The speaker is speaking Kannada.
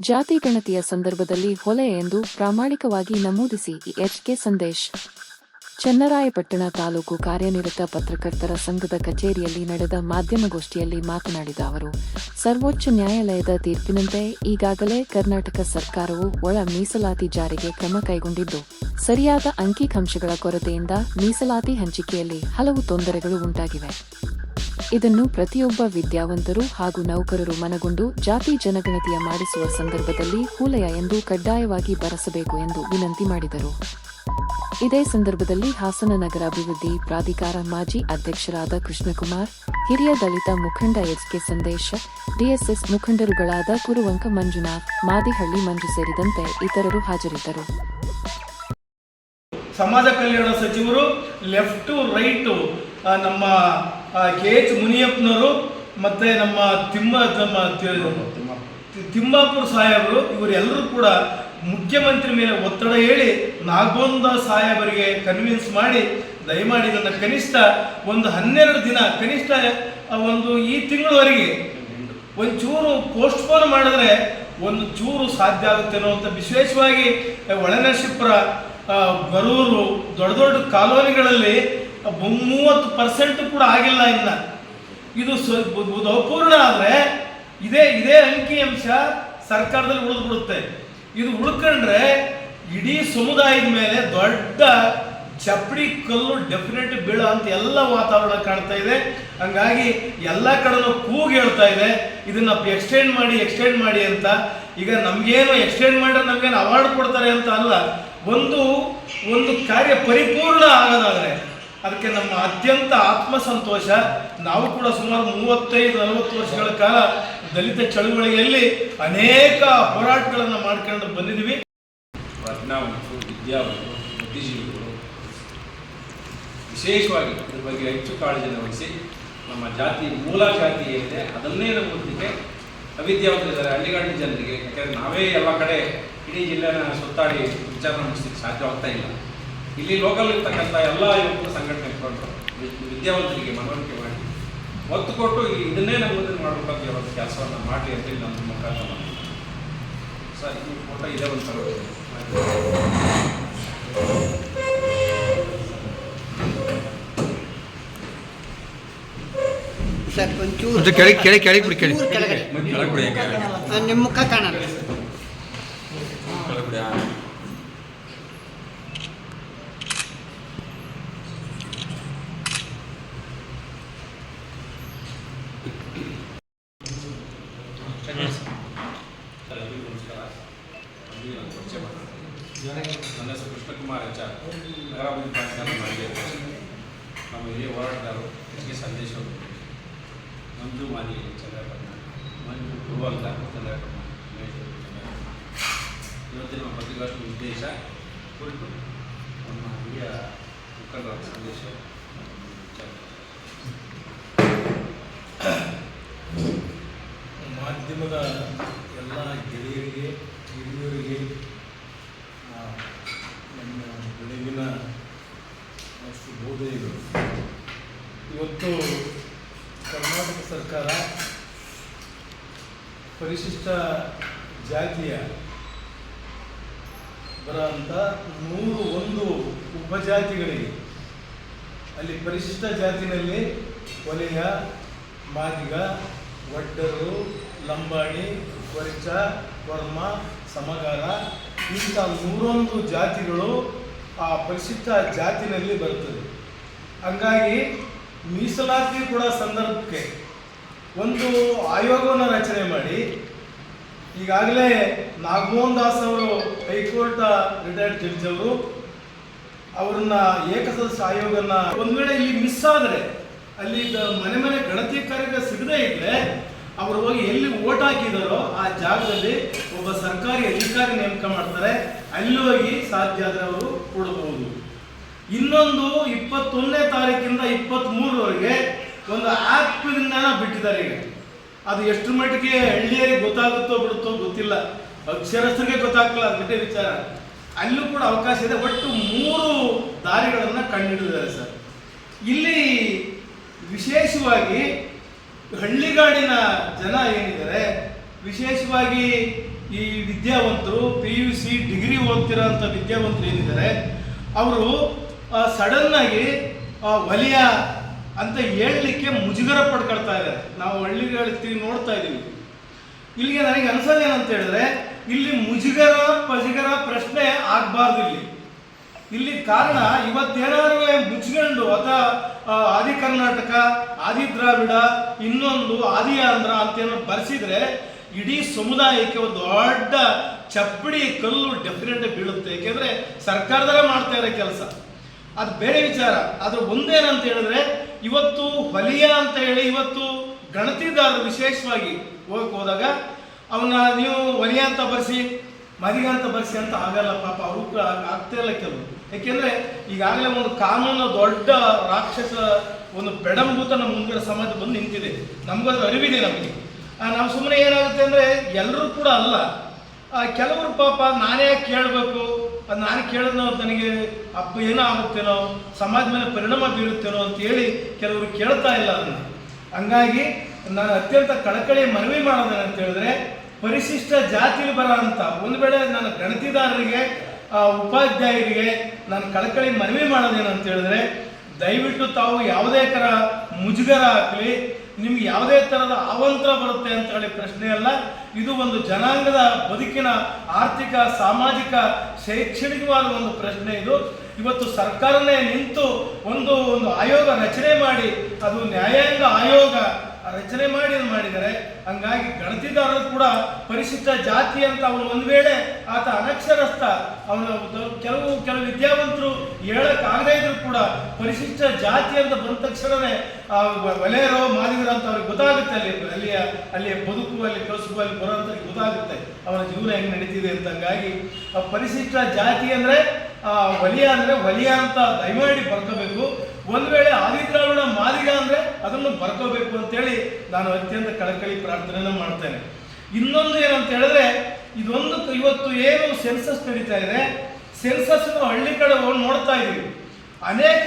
ಜಾತಿ ಗಣತಿಯ ಸಂದರ್ಭದಲ್ಲಿ ಹೊಲೆ ಎಂದು ಪ್ರಾಮಾಣಿಕವಾಗಿ ನಮೂದಿಸಿ ಎಚ್ಕೆ ಸಂದೇಶ್. ಚನ್ನರಾಯಪಟ್ಟಣ ತಾಲೂಕು ಕಾರ್ಯನಿರತ ಪತ್ರಕರ್ತರ ಸಂಘದ ಕಚೇರಿಯಲ್ಲಿ ನಡೆದ ಮಾಧ್ಯಮಗೋಷ್ಠಿಯಲ್ಲಿ ಮಾತನಾಡಿದ ಅವರು, ಸರ್ವೋಚ್ಚ ನ್ಯಾಯಾಲಯದ ತೀರ್ಪಿನಂತೆ ಈಗಾಗಲೇ ಕರ್ನಾಟಕ ಸರ್ಕಾರವು ಒಳ ಮೀಸಲಾತಿ ಜಾರಿಗೆ ಕ್ರಮ ಕೈಗೊಂಡಿದ್ದು, ಸರಿಯಾದ ಅಂಕಿಅಂಶಗಳ ಕೊರತೆಯಿಂದ ಮೀಸಲಾತಿ ಹಂಚಿಕೆಯಲ್ಲಿ ಹಲವು ತೊಂದರೆಗಳು ಉಂಟಾಗಿವೆ. ಇದನ್ನು ಪ್ರತಿಯೊಬ್ಬ ವಿದ್ಯಾವಂತರು ಹಾಗೂ ನೌಕರರು ಮನಗೊಂಡು ಜಾತಿ ಜನಗಣತಿಯ ಮಾಡಿಸುವ ಸಂದರ್ಭದಲ್ಲಿ ಹೂಲಯ ಎಂದು ಕಡ್ಡಾಯವಾಗಿ ಬರಸಬೇಕು ಎಂದು ವಿನಂತಿ ಮಾಡಿದರು. ಇದೇ ಸಂದರ್ಭದಲ್ಲಿ ಹಾಸನ ನಗರ ಅಭಿವೃದ್ಧಿ ಪ್ರಾಧಿಕಾರ ಮಾಜಿ ಅಧ್ಯಕ್ಷರಾದ ಕೃಷ್ಣಕುಮಾರ್, ಹಿರಿಯ ದಲಿತ ಮುಖಂಡ ಎಚ್ಕೆ ಸಂದೇಶ, ಡಿಎಸ್ಎಸ್ ಮುಖಂಡರುಗಳಾದ ಕುರುವಂಕ ಮಂಜುನಾಥ್, ಮಾದಿಹಳ್ಳಿ ಮಂಜು ಸೇರಿದಂತೆ ಇತರರು ಹಾಜರಿದ್ದರು. ಸಮಾಜ ಕಲ್ಯಾಣ ಸಚಿವರು ಲೆಫ್ಟು ರೈಟು ನಮ್ಮ ಕೆ ಎಚ್ ಮುನಿಯಪ್ಪನವರು ಮತ್ತೆ ನಮ್ಮ ತಿಮ್ಮ ನಮ್ಮ ತಿಮ್ಮಾಪುರ ಸಾಹೇಬರು ಇವರೆಲ್ಲರೂ ಕೂಡ ಮುಖ್ಯಮಂತ್ರಿ ಮೇಲೆ ಒತ್ತಡ ಹೇಳಿ ನಾಗೋಂದ ಸಾಹೇಬರಿಗೆ ಕನ್ವಿನ್ಸ್ ಮಾಡಿ ದಯಮಾಡಿ ನನ್ನ ಕನಿಷ್ಠ ಒಂದು ಹನ್ನೆರಡು ದಿನ ಕನಿಷ್ಠ ಒಂದು ಈ ತಿಂಗಳವರೆಗೆ ಒಂಚೂರು ಪೋಸ್ಟ್ಪೋನ್ ಮಾಡಿದ್ರೆ ಒಂದು ಚೂರು ಸಾಧ್ಯ ಆಗುತ್ತೆ ಅಂತ ವಿಶೇಷವಾಗಿ ಒಳನರಸೀಪುರ ಬರೂರು ದೊಡ್ಡ ದೊಡ್ಡ ಕಾಲೋನಿಗಳಲ್ಲಿ ಮೂವತ್ತು ಪರ್ಸೆಂಟ್ ಕೂಡ ಆಗಿಲ್ಲ ಇನ್ನ. ಇದು ಅಪೂರ್ಣ ಆದರೆ ಇದೇ ಇದೇ ಅಂಕಿಅಂಶ ಸರ್ಕಾರದಲ್ಲಿ ಉಳಿದ್ಬಿಡುತ್ತೆ ಇದು ಉಳ್ಕೊಂಡ್ರೆ ಇಡೀ ಸಮುದಾಯದ ಮೇಲೆ ದೊಡ್ಡ ಚಪ್ಪಡಿ ಕಲ್ಲು ಡೆಫಿನೆಟ್ ಬೀಳೋ ಅಂತ ಎಲ್ಲ ವಾತಾವರಣ ಕಾಣ್ತಾ ಇದೆ. ಹಂಗಾಗಿ ಎಲ್ಲ ಕಡೆನೂ ಕೂಗ್ ಹೇಳ್ತಾ ಇದೆ. ಇದನ್ನ ಎಕ್ಸ್ಟೆಂಡ್ ಮಾಡಿ ಎಕ್ಸ್ಟೆಂಡ್ ಮಾಡಿ ಅಂತ. ಈಗ ನಮ್ಗೇನು ಎಕ್ಸ್ಟೆಂಡ್ ಮಾಡಿದ್ರೆ ನಮ್ಗೇನು ಅವಾರ್ಡ್ ಕೊಡ್ತಾರೆ ಅಂತ ಅಲ್ಲ. ಒಂದು ಒಂದು ಕಾರ್ಯ ಪರಿಪೂರ್ಣ ಆಗೋದಾದ್ರೆ ಅದಕ್ಕೆ ನಮ್ಮ ಅತ್ಯಂತ ಆತ್ಮಸಂತೋಷ, ನಾವು ಕೂಡ ಸುಮಾರು ಮೂವತ್ತೈದು, ನಲವತ್ತು ವರ್ಷಗಳ ಕಾಲ ದಲಿತ ಚಳುವಳಿಯಲ್ಲಿ ಅನೇಕ ಹೋರಾಟಗಳನ್ನು ಮಾಡ್ಕೊಂಡು ಬಂದಿದ್ದೀವಿ. ಪ್ರಜ್ಞಾವಂತರು ವಿದ್ಯಾವಂತರು ಬುದ್ಧಿಜೀವಿಗಳು ವಿಶೇಷವಾಗಿ ಇದ್ರ ಬಗ್ಗೆ ಹೆಚ್ಚು ಕಾಳಜಿಯನ್ನು ವಹಿಸಿ ನಮ್ಮ ಜಾತಿ, ಮೂಲ ಜಾತಿ ಏನಿದೆ, ಅದನ್ನೇ ನಂಬೋದಕ್ಕೆ ಅವಿದ್ಯಾವಂತರಿದ್ದಾರೆ, ಹಳ್ಳಿಗಾಡಿನ ಜನರಿಗೆ. ಯಾಕಂದರೆ ನಾವೇ ಎಲ್ಲ ಕಡೆ ಇಡೀ ಜಿಲ್ಲೆನ ಸುತ್ತಾಡಿ ವಿಚಾರ ಮುಗಿಸ್ಲಿಕ್ಕೆ ಸಾಧ್ಯವಾಗ್ತಾ ಇಲ್ಲ. ಇಲ್ಲಿ ಲೋಕಲ್ ಇರ್ತಕ್ಕಂಥ ಎಲ್ಲ ಯುವಕರು ಸಂಘಟನೆ ವಿ- ವಿದ್ಯಾವಂತರಿಗೆ ಮನವರಿಕೆ ಮಾಡಿ ಒತ್ತು ಕೊಟ್ಟು ಇದನ್ನೇ ನಮ್ಮದನ್ನು ಮಾಡಬೇಕಂತ ಹೇಳೋದು ಕೆಲಸವನ್ನು ಮಾಡಿ ಅಂತೇಳಿ ನಮ್ಮ ಮುಖಾಂತರ. ಸರ್ ಈ ಫೋಟೋ ಇದೆ ಒಂದು. ಸರ್ ಒಂಚೂರು ಒಂದು ಕೆಳಗೆ ಕೆಳಗೆ ಕೆಳಗೆ ಬಿಡಿ ಕೆಳಗೆ. ನಿಮ್ಮ ಮುಖ ಕಾಣಲ್ಲ ಕೆಳಗೆ ಬಿಡಿ ಆ. ಸರ್ ಎಲ್ರಿಗೂ ನಮಸ್ಕಾರ ನಮಗೆ ನನ್ನ ಹೆಸರು ಕೃಷ್ಣಕುಮಾರ್ ಆಚಾರ್ ನಗರಾಭಿವೃದ್ಧಿ ಪ್ರಾಧಿಕಾರ ಮಾಡಿದೆ ನಮ್ಮ ಹಿರಿಯ ಹೋರಾಟಗಾರರು ಎಚ್ ಕೆ ಸಂದೇಶ್ ಅವರು ಮಂಜು ಮಾಲಿ ಚಂದ್ರಪಟ್ಟಣ ಮಂಜು ಇವತ್ತಿನ ಉದ್ದೇಶ ಕುರಿತು ನಮ್ಮ ಹಿರಿಯ ಮುಖಂಡರ ಸಂದೇಶ ಮಾಧ್ಯಮದ ಎಲ್ಲ ಗೆಳೆಯರಿಗೆ ಹಿರಿಯರಿಗೆ ನನ್ನ ಬೆಳಗಿನ ಶುಭೋದಯಗಳು ಇವತ್ತು ಕರ್ನಾಟಕ ಸರ್ಕಾರ ಪರಿಶಿಷ್ಟ ಜಾತಿಯ ಬರೋಂಥ ನೂರು ಒಂದು ಉಪಜಾತಿಗಳಿಗೆ, ಅಲ್ಲಿ ಪರಿಶಿಷ್ಟ ಜಾತಿನಲ್ಲಿ ಕೊಲೆಯ ಮಾದಿಗ ಒಡ್ಡರು ಲಂಬಾಣಿ, ಕೊರಚ, ವರ್ಮ ಸಮಗಾರ ಇಂಥ ನೂರೊಂದು ಜಾತಿಗಳು ಆ ಪರಿಶಿಷ್ಟ ಜಾತಿನಲ್ಲಿ ಬರ್ತದೆ ಹಂಗಾಗಿ ಮೀಸಲಾತಿ ಕೂಡ ಸಂದರ್ಭಕ್ಕೆ ಒಂದು ಆಯೋಗವನ್ನು ರಚನೆ ಮಾಡಿ, ಈಗಾಗಲೇ ನಾಗಮೋಹನ್ ದಾಸ್ ಅವರು ಹೈಕೋರ್ಟ್ ರಿಟೈರ್ಡ್ ಜಡ್ಜ್ ಅವರು ಅವರನ್ನ ಏಕಸದಸ್ಯ ಆಯೋಗನ ಒಂದು ವೇಳೆ ಇಲ್ಲಿ ಮಿಸ್ ಆದ್ರೆ, ಅಲ್ಲಿ ಮನೆ ಮನೆ ಗಣತಿ ಕಾರ್ಯ ಸಿಗದೇ ಇದ್ರೆ ಅವರು ಹೋಗಿ ಎಲ್ಲಿ ಓಟ್ ಹಾಕಿದಾರೋ ಆ ಜಾಗದಲ್ಲಿ ಒಬ್ಬ ಸರ್ಕಾರಿ ಅಧಿಕಾರಿ ನೇಮಕ ಮಾಡ್ತಾರೆ. ಅಲ್ಲಿ ಹೋಗಿ ಸಾಧ್ಯ ಆದ್ರೆ ಅವರು ಕೊಡಬಹುದು ಇನ್ನೊಂದು ಇಪ್ಪತ್ತೊಂದನೇ ತಾರೀಕಿಂದ ಇಪ್ಪತ್ತ್ ಮೂರವರೆಗೆ ಒಂದು ಆ್ಯಪ್ ಬಿಟ್ಟಿದ್ದಾರೆ ಈಗ. ಅದು ಎಷ್ಟು ಮಟ್ಟಿಗೆ ಹಳ್ಳಿಯರಿಗೆ ಗೊತ್ತಾಗುತ್ತೋ ಬಿಡುತ್ತೋ ಗೊತ್ತಿಲ್ಲ. ಅಕ್ಷರಸ್ಥರಿಗೆ ಗೊತ್ತಾಗ್ತಿಲ್ಲ, ಅದು ವಿಚಾರ. ಅಲ್ಲೂ ಕೂಡ ಅವಕಾಶ ಇದೆ. ಒಟ್ಟು ಮೂರು ದಾರಿಗಳನ್ನು ಕಂಡುಹಿಡಿದಿದ್ದಾರೆ ಸರ್. ಇಲ್ಲಿ ವಿಶೇಷವಾಗಿ ಹಳ್ಳಿಗಾಡಿನ ಜನ ಏನಿದ್ದಾರೆ, ವಿಶೇಷವಾಗಿ ಈ ವಿದ್ಯಾವಂತರು ಪಿ ಯು ಸಿ ಡಿಗ್ರಿ ಓದ್ತಿರೋಂಥ ವಿದ್ಯಾವಂತರು ಏನಿದ್ದಾರೆ, ಅವರು ಸಡನ್ನಾಗಿ ವಲಯ ಅಂತ ಹೇಳಲಿಕ್ಕೆ ಮುಜುಗರ ಪಡ್ಕೊಳ್ತಾ ಇದ್ದಾರೆ. ನಾವು ಹಳ್ಳಿಗಳಲ್ಲಿ ನೋಡ್ತಾ ಇದ್ದೀವಿ. ಇಲ್ಲಿಗೆ ನನಗೆ ಅನ್ಸೋದು ಏನಂತ ಹೇಳಿದ್ರೆ, ಇಲ್ಲಿ ಮುಜುಗರ, ಪಜುಗರ ಪ್ರಶ್ನೆ ಆಗಬಾರ್ದು ಇಲ್ಲಿ ಇಲ್ಲಿ ಕಾರಣ ಇವತ್ತೇನಾದ್ರೂ ಮುಚ್ಕೊಂಡು ಅಥವಾ ಆದಿ ಕರ್ನಾಟಕ, ಆದಿ ದ್ರಾವಿಡ, ಇನ್ನೊಂದು ಆದಿ ಆಂಧ್ರ ಅಂತ ಏನೋ ಬರೆಸಿದ್ರೆ ಇಡೀ ಸಮುದಾಯಕ್ಕೆ ಒಂದು ದೊಡ್ಡ ಚಪ್ಪಡಿ ಕಲ್ಲು ಡೆಫಿನೆಟ್ ಬೀಳುತ್ತೆ. ಯಾಕೆಂದ್ರೆ ಸರ್ಕಾರದಲ್ಲೇ ಮಾಡ್ತಾ ಇರೋ ಕೆಲಸ. ಅದು ಬೇರೆ ವಿಚಾರ. ಅದು ಒಂದೇನಂತ ಹೇಳಿದ್ರೆ ಇವತ್ತು ಹೊಲಿಯ ಅಂತ ಹೇಳಿ ಇವತ್ತು ಗಣತಿದಾರರು ವಿಶೇಷವಾಗಿ ಹೋಗಕ್ಕೆ ಹೋದಾಗ ಅವನ್ನ ನೀವು ಹೊಲಿಯ ಅಂತ ಬರ್ಸಿ ಮದಿಗ ಅಂತ ಬರ್ಸಿ ಅಂತ ಆಗಲ್ಲ ಪಾಪ, ಅವರು ಆಗ್ತಾ ಇಲ್ಲ ಕೆಲವು ಯಾಕೆಂದ್ರೆ ಈಗಾಗಲೇ ಒಂದು ಕಾನೂನು ದೊಡ್ಡ ರಾಕ್ಷಸ, ಒಂದು ಬೆಡಂಬೂತ ನಮ್ಮ ಮುಂದಿನ ಸಮಾಜ ಬಂದು ನಿಂತಿದೆ. ನಮಗದು ಅರಿವಿದೆ ನಮಗೆ. ನಾವು ಸುಮ್ಮನೆ ಏನಾಗುತ್ತೆ ಅಂದ್ರೆ ಎಲ್ಲರೂ ಕೂಡ ಅಲ್ಲ. ಕೆಲವರು ಪಾಪ ನಾನೇ ಕೇಳಬೇಕು? ಅದು ನಾನು ಕೇಳಿದ್ನೋ ನನಗೆ ಅಪ್ಪ ಏನೋ ಆಗುತ್ತೇನೋ, ಸಮಾಜ ಮೇಲೆ ಪರಿಣಾಮ ಬೀರುತ್ತೇನೋ ಅಂತ ಹೇಳಿ ಕೆಲವರು ಕೇಳ್ತಾ ಇಲ್ಲ ಅದನ್ನು. ಹಂಗಾಗಿ ನಾನು ಅತ್ಯಂತ ಕಳಕಳಿ ಮನವಿ ಮಾಡೋದೇನಂತ ಹೇಳಿದ್ರೆ ಪರಿಶಿಷ್ಟ ಜಾತಿಲಿ ಬರೋಂಥ ಅಂತ ಒಂದು ವೇಳೆ ನನ್ನ ಗಣತಿದಾರರಿಗೆ ಉಪಾಧ್ಯಾಯರಿಗೆ ನಾನು ಕಳಕಳಿ ಮನವಿ ಮಾಡೋದೇನಂತ ಹೇಳಿದ್ರೆ, ದಯವಿಟ್ಟು ತಾವು ಯಾವುದೇ ಥರ ಮುಜುಗರ ಹಾಕಲಿ ನಿಮ್ಗೆ ಯಾವುದೇ ಥರದ ಅವಂತರ ಬರುತ್ತೆ ಅಂತ ಹೇಳಿ ಪ್ರಶ್ನೆ ಅಲ್ಲ. ಇದು ಒಂದು ಜನಾಂಗದ ಬದುಕಿನ ಆರ್ಥಿಕ, ಸಾಮಾಜಿಕ, ಶೈಕ್ಷಣಿಕವಾದ ಒಂದು ಪ್ರಶ್ನೆ ಇದು. ಇವತ್ತು ಸರ್ಕಾರನೇ ನಿಂತು ಒಂದು ಒಂದು ಆಯೋಗ ರಚನೆ ಮಾಡಿ, ಅದು ನ್ಯಾಯಾಂಗ ಆಯೋಗ ರಚನೆ ಮಾಡಿ ಮಾಡಿದ್ದಾರೆ. ಹಂಗಾಗಿ ಗಣತಿದಾರರು ಕೂಡ ಪರಿಶಿಷ್ಟ ಜಾತಿ ಅಂತ ಅವನು ಒಂದು ವೇಳೆ ಆತ ಅನಕ್ಷರಸ್ಥ ಅವನ ಕೆಲವು ಕೆಲವು ವಿದ್ಯಾವಂತರು ಹೇಳಕ್ಕಾಗದೇ ಇದ್ರು ಕೂಡ ಪರಿಶಿಷ್ಟ ಜಾತಿ ಅಂತ ಬಂದ ತಕ್ಷಣವೇ ವಲಯರೋ, ಮಾದಿಗರು ಅಂತ ಅವ್ರಿಗೆ ಗೊತ್ತಾಗುತ್ತೆ ಅಲ್ಲಿ, ಅಲ್ಲಿಯ ಅಲ್ಲಿಯ ಬದುಕು, ಅಲ್ಲಿ ಕಸುಬು ಅಲ್ಲಿ ಬರೋಂಥ ಗೊತ್ತಾಗುತ್ತೆ. ಅವನ ಜೀವನ ಹೆಂಗ್ ನಡೀತಿದೆ ಅಂತ ಹಂಗಾಗಿ ಆ ಪರಿಶಿಷ್ಟ ಜಾತಿ ಅಂದ್ರೆ, ಆ ವಲಿಯ ಅಂದ್ರೆ ವಲಯ ಅಂತ ದಯಮಾಡಿ ಬರ್ಕೋಬೇಕು. ಒಂದ್ ವೇಳೆ ಆದಿದ್ರಾವಿಡ ಮಾದಿಗ ಅದನ್ನು ಬರ್ಕೋಬೇಕು ಅಂತೇಳಿ ನಾನು ಅತ್ಯಂತ ಕಳಕಳಿ ಪ್ರಾರ್ಥನೆಯನ್ನು ಮಾಡ್ತೇನೆ. ಇನ್ನೊಂದು ಏನಂತ ಹೇಳಿದ್ರೆ, ಇದೊಂದು ಇವತ್ತು ಏನು ಸೆನ್ಸಸ್ ನಡೀತಾ ಇದೆ ಸೆನ್ಸಸ್ ಹಳ್ಳಿ ಕಡೆ ನೋಡ್ತಾ ಇದೀವಿ ಅನೇಕ